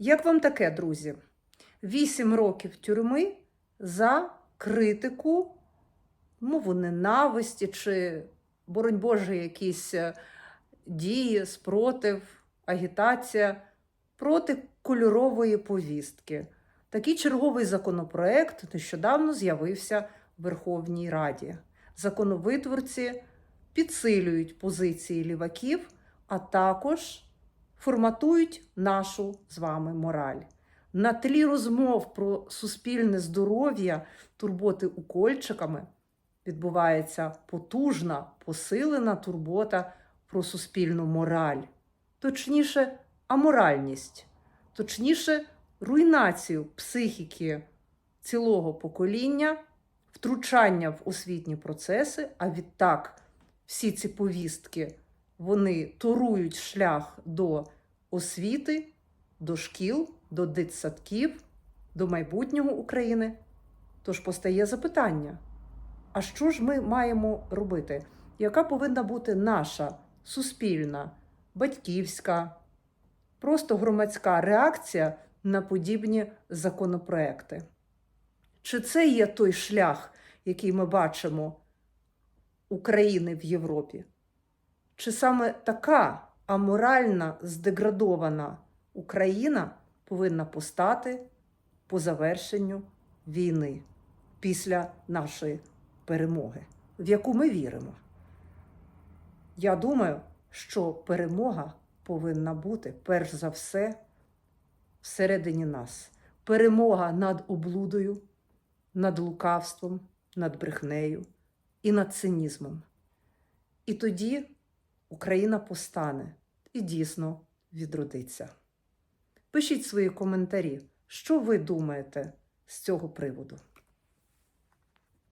Як вам таке, друзі? Вісім років тюрми за критику, мову ненависті чи, боронь Боже, якісь е, дії, спротив, агітація проти кольорової повістки. Такий черговий законопроект нещодавно з'явився в Верховній Раді. Законовитворці підсилюють позиції ліваків, а також форматують нашу з вами мораль. На тлі розмов про суспільне здоров'я, турботи укольчиками відбувається потужна, посилена турбота про суспільну мораль, точніше, аморальність, точніше, руйнацію психіки цілого покоління, втручання в освітні процеси, а відтак всі ці повістки вони торують шлях до освіти, до шкіл, до дитсадків, до майбутнього України. Тож постає запитання: а що ж ми маємо робити? Яка повинна бути наша суспільна, батьківська, просто громадська реакція на подібні законопроекти? Чи це є той шлях, який ми бачимо України в Європі? Чи саме така аморальна, здеградована Україна повинна постати по завершенню війни після нашої перемоги, в яку ми віримо? Я думаю, що перемога повинна бути перш за все всередині нас. Перемога над облудою, над лукавством, над брехнею і над цинізмом. І тоді Україна постане і дійсно відродиться. Пишіть свої коментарі, що ви думаєте з цього приводу.